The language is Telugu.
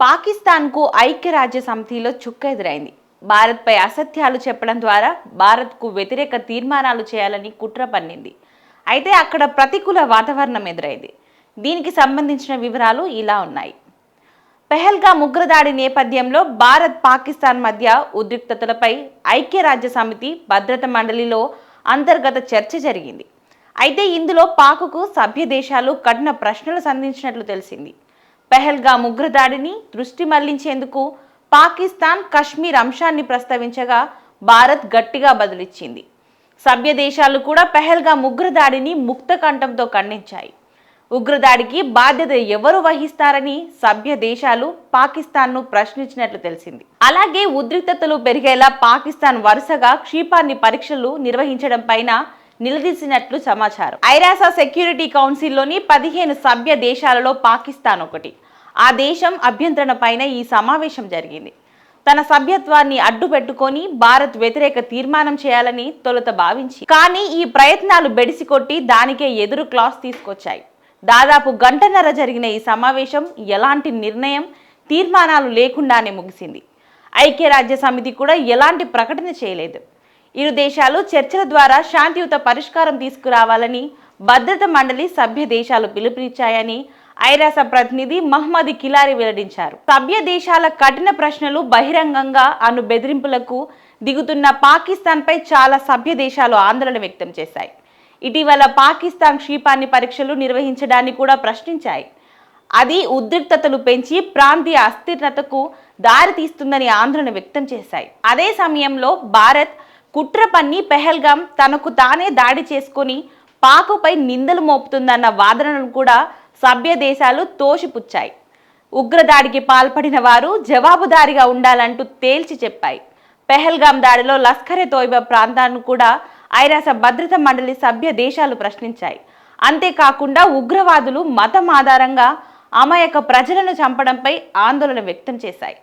పాకిస్తాన్కు ఐక్యరాజ్య సమితిలో చుక్క ఎదురైంది భారత్పై అసత్యాలు చెప్పడం ద్వారా భారత్కు వ్యతిరేక తీర్మానాలు చేయాలని కుట్ర పన్నింది. అయితే అక్కడ ప్రతికూల వాతావరణం ఎదురైంది. దీనికి సంబంధించిన వివరాలు ఇలా ఉన్నాయి. పెహల్గా ఉగ్రదాడి నేపథ్యంలో భారత్ పాకిస్తాన్ మధ్య ఉద్రిక్తతలపై ఐక్యరాజ్య సమితి భద్రత మండలిలో అంతర్గత చర్చ జరిగింది. అయితే ఇందులో పాకుకు సభ్య దేశాలు కఠిన ప్రశ్నలు సంధించినట్లు తెలిసింది. పెహల్గా ఉగ్రదాడిని దృష్టి మళ్ళించేందుకు పాకిస్తాన్ కశ్మీర్ అంశాన్ని ప్రస్తావించగా భారత్ గట్టిగా బదులిచ్చింది. సభ్య దేశాలు కూడా పెహల్గా ఉగ్రదాడిని ముక్త కంఠంతో ఖండించాయి. ఉగ్రదాడికి బాధ్యత ఎవరు వహిస్తారని సభ్య దేశాలు పాకిస్తాన్ను ప్రశ్నించినట్లు తెలిసింది. అలాగే ఉద్రిక్తతలు పెరిగేలా పాకిస్తాన్ వరుసగా క్షిపాన్ని పరీక్షలు నిర్వహించడం పైన నిలదీసినట్లు సమాచారం. ఐరాసా సెక్యూరిటీ కౌన్సిల్లోని పదిహేను సభ్య దేశాలలో పాకిస్తాన్ ఒకటి. ఆ దేశం అభ్యంతరణ పైన ఈ సమావేశం జరిగింది. తన సభ్యత్వాన్ని అడ్డు పెట్టుకొని భారత్ వ్యతిరేక తీర్మానం చేయాలని తొలుత భావించి కానీ ఈ ప్రయత్నాలు బెడిసికొట్టి దానికే ఎదురు క్లాస్ తీసుకొచ్చాయి. దాదాపు గంటన్నర జరిగిన ఈ సమావేశం ఎలాంటి నిర్ణయం తీర్మానాలు లేకుండానే ముగిసింది. ఐక్యరాజ్య సమితి కూడా ఎలాంటి ప్రకటన చేయలేదు. ఇరు దేశాలు చర్చల ద్వారా శాంతియుత పరిష్కారం తీసుకురావాలని భద్రత మండలి సభ్య దేశాలు పిలుపునిచ్చాయని ఐరాస ప్రతినిధి మహ్మద్ కిలారి వెల్లడించారు. సభ్య దేశాల కఠిన ప్రశ్నలు బహిరంగంగా అను బెదిరింపులకు దిగుతున్న పాకిస్తాన్పై చాలా సభ్య దేశాలు ఆందోళన వ్యక్తం చేశాయి. ఇటీవల పాకిస్తాన్ క్షీపాన్ని పరీక్షలు నిర్వహించడాన్ని కూడా ప్రశ్నించాయి. అది ఉద్రిక్తతలు పెంచి ప్రాంతీయ అస్థిరతకు దారితీస్తుందని ఆందోళన వ్యక్తం చేశాయి. అదే సమయంలో భారత్ కుట్ర పన్ని పెహల్గాం తనకు తానే దాడి చేసుకొని పాకుపై నిందలు మోపుతుందన్న వాదనను కూడా సభ్య దేశాలు తోసిపుచ్చాయి. ఉగ్రదాడికి పాల్పడిన వారు జవాబుదారిగా ఉండాలంటూ తేల్చి చెప్పాయి. పెహల్గాం దాడిలో లస్కరే తోయిబా ప్రాంతాన్ని కూడా ఐరాస భద్రత మండలి సభ్య దేశాలు ప్రశ్నించాయి. అంతేకాకుండా ఉగ్రవాదులు మతం ఆధారంగా అమాయక ప్రజలను చంపడంపై ఆందోళన వ్యక్తం చేశాయి.